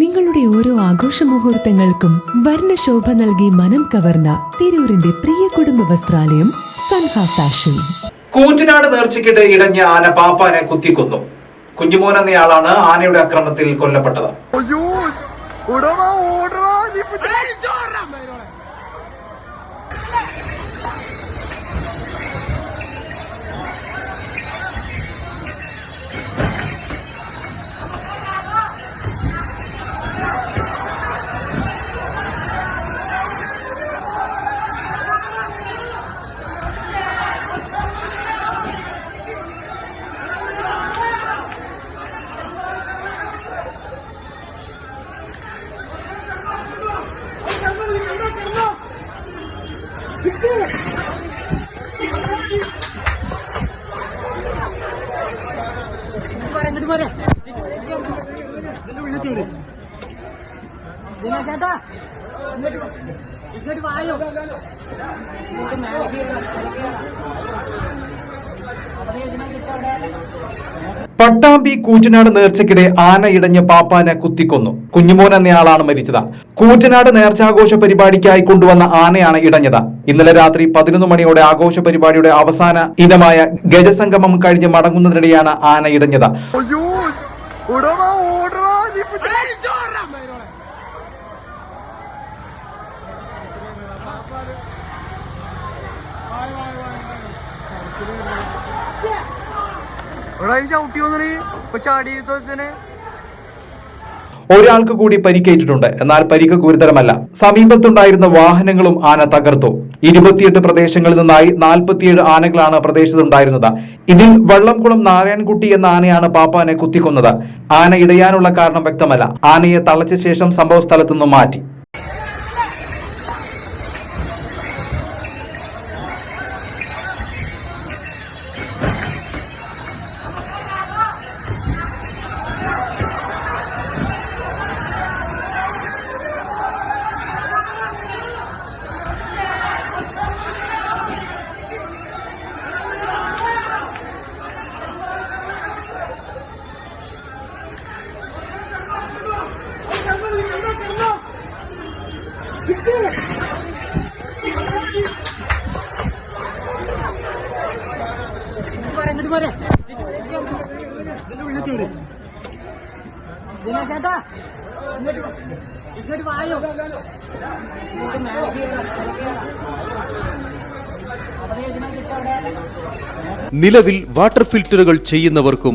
നിങ്ങളുടെ ഓരോ ആഘോഷ മുഹൂർത്തങ്ങൾക്കും വർണശോഭ നൽകി മനം കവർന്ന തിരൂരിന്റെ പ്രിയ കുടുംബ വസ്ത്രാലയം സൻഹ ഫാഷൻ. കൂറ്റനാട് നേർച്ചയ്ക്കിടെ ഇടഞ്ഞ ആന പാപ്പാനെ കുത്തിക്കൊന്നു. കുഞ്ഞുമോൻ എന്നയാളാണ് ആനയുടെ അക്രമത്തിൽ കൊല്ലപ്പെട്ടത്. അയ്യോ ഓടണ ചേട്ടാ ഇങ്ങോട്ട് വായോ? ഇങ്ങോട്ട് മേലെ കയറി. അവിടെ ഇതിനകത്ത് അവിടെ. പട്ടാമ്പി കൂറ്റനാട് നേർച്ചയ്ക്കിടെ ആന ഇടഞ്ഞ പാപ്പാനെ കുത്തിക്കൊന്നു. കുഞ്ഞുമോൻ എന്നയാളാണ് മരിച്ചത്. കൂറ്റനാട് നേർച്ചാഘോഷ പരിപാടിക്കായി കൊണ്ടുവന്ന ആനയാണ് ഇടഞ്ഞത്. ഇന്നലെ രാത്രി പതിനൊന്ന് മണിയോടെ ആഘോഷ പരിപാടിയുടെ അവസാന ഇനമായ ഗജസംഗമം കഴിഞ്ഞ് മടങ്ങുന്നതിനിടെയാണ് ആന ഇടഞ്ഞത്. ഓടണ ഈ ചവിട്ടി വന്നു ഇപ്പൊ ചാടി തന്നെ ഒരാൾക്ക് കൂടി പരിക്കേറ്റിട്ടുണ്ട്. എന്നാൽ പരിക്ക് ഗുരുതരമല്ല. സമീപത്തുണ്ടായിരുന്ന വാഹനങ്ങളും ആന തകർത്തു. ഇരുപത്തിയെട്ട് പ്രദേശങ്ങളിൽ നിന്നായി നാൽപ്പത്തിയേഴ് ആനകളാണ് പ്രദേശത്തുണ്ടായിരുന്നത്. ഇതിൽ വള്ളംകുളം നാരായൺകുട്ടി എന്ന ആനയാണ് പാപ്പാനെ കുത്തിക്കൊന്നത്. ആന ഇടയാനുള്ള കാരണം വ്യക്തമല്ല. ആനയെ തളച്ച ശേഷം സംഭവ സ്ഥലത്തുനിന്ന് മാറ്റി. ഇങ്ങോട്ട് വായോ നിലവിൽ വാട്ടർ ഫിൽറ്ററുകൾ ചെയ്യുന്നവർക്കും